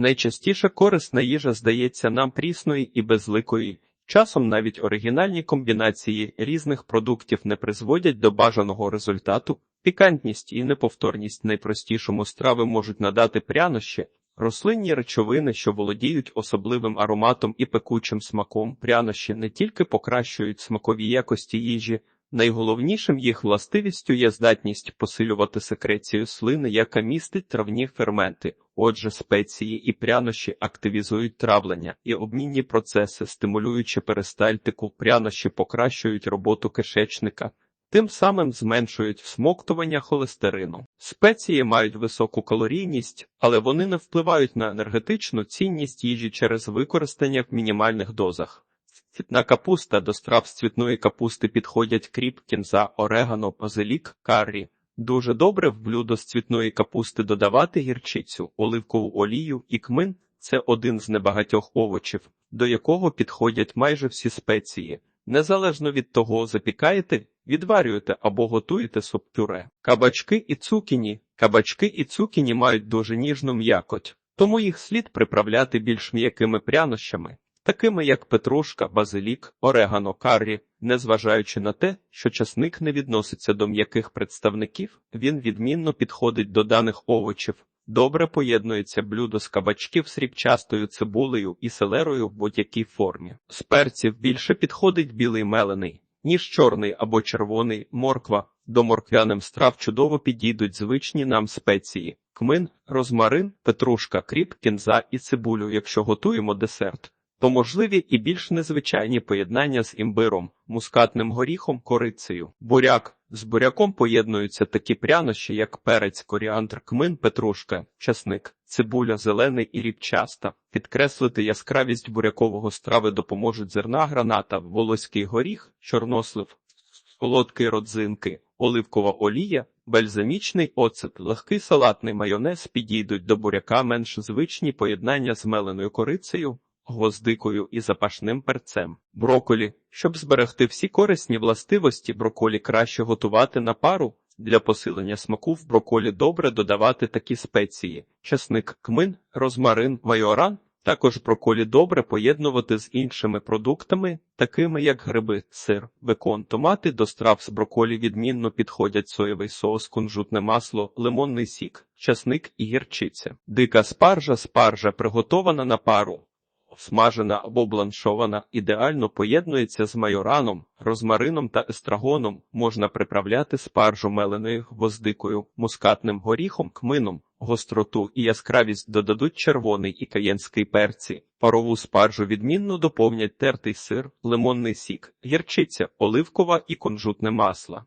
Найчастіше корисна їжа здається нам прісною і безликою. Часом навіть оригінальні комбінації різних продуктів не призводять до бажаного результату. Пікантність і неповторність найпростішому страви можуть надати прянощі, рослинні речовини, що володіють особливим ароматом і пекучим смаком. Прянощі не тільки покращують смакові якості їжі, найголовнішим їх властивістю є здатність посилювати секрецію слини, яка містить травні ферменти. Отже, спеції і прянощі активізують травлення і обмінні процеси, стимулюючи перистальтику, прянощі покращують роботу кишечника, тим самим зменшують всмоктування холестерину. Спеції мають високу калорійність, але вони не впливають на енергетичну цінність їжі через використання в мінімальних дозах. Цвітна капуста до страв з цвітної капусти підходять кріп, кінза, орегано, базилік, каррі. Дуже добре в блюдо з цвітної капусти додавати гірчицю, оливкову олію і кмин це один з небагатьох овочів, до якого підходять майже всі спеції. Незалежно від того, запікаєте, відварюєте або готуєте суп-пюре. Кабачки і цукіні. Кабачки і цукіні мають дуже ніжну м'якоть, тому їх слід приправляти більш м'якими прянощами, такими як петрушка, базилік, орегано, каррі. Незважаючи на те, що часник не відноситься до м'яких представників, він відмінно підходить до даних овочів. Добре поєднується блюдо з кабачків з рібчастою цибулею і селерою в будь-якій формі. З перців більше підходить білий мелений, ніж чорний або червоний морква. До морквяним страв чудово підійдуть звичні нам спеції: кмин, розмарин, петрушка, кріп, кінза і цибулю, якщо готуємо десерт. То можливі і більш незвичайні поєднання з імбиром, мускатним горіхом, корицею. Буряк з буряком поєднуються такі прянощі, як перець, коріандр, кмин, петрушка, часник, цибуля, зелений і рібчаста. Підкреслити яскравість бурякового страви допоможуть зерна граната, волоський горіх, чорнослив, солодкі родзинки, оливкова олія, бальзамічний оцет, легкий салатний майонез підійдуть до буряка менш звичні поєднання з меленою корицею гвоздикою і запашним перцем. Броколі. Щоб зберегти всі корисні властивості, броколі краще готувати на пару. Для посилення смаку в броколі добре додавати такі спеції: часник, кмин, розмарин, майоран. Також броколі добре поєднувати з іншими продуктами, такими як гриби, сир, бекон, томати до страв з броколі відмінно підходять соєвий соус, кунжутне масло, лимонний сік, часник і гірчиця. Дика спаржа, спаржа приготована на пару смажена або бланшована, ідеально поєднується з майораном, розмарином та естрагоном, можна приправляти спаржу меленою гвоздикою, мускатним горіхом, кмином, гостроту і яскравість додадуть червоний і каєнський перці. Парову спаржу відмінно доповнять тертий сир, лимонний сік, гірчиця, оливкова і кунжутне масло.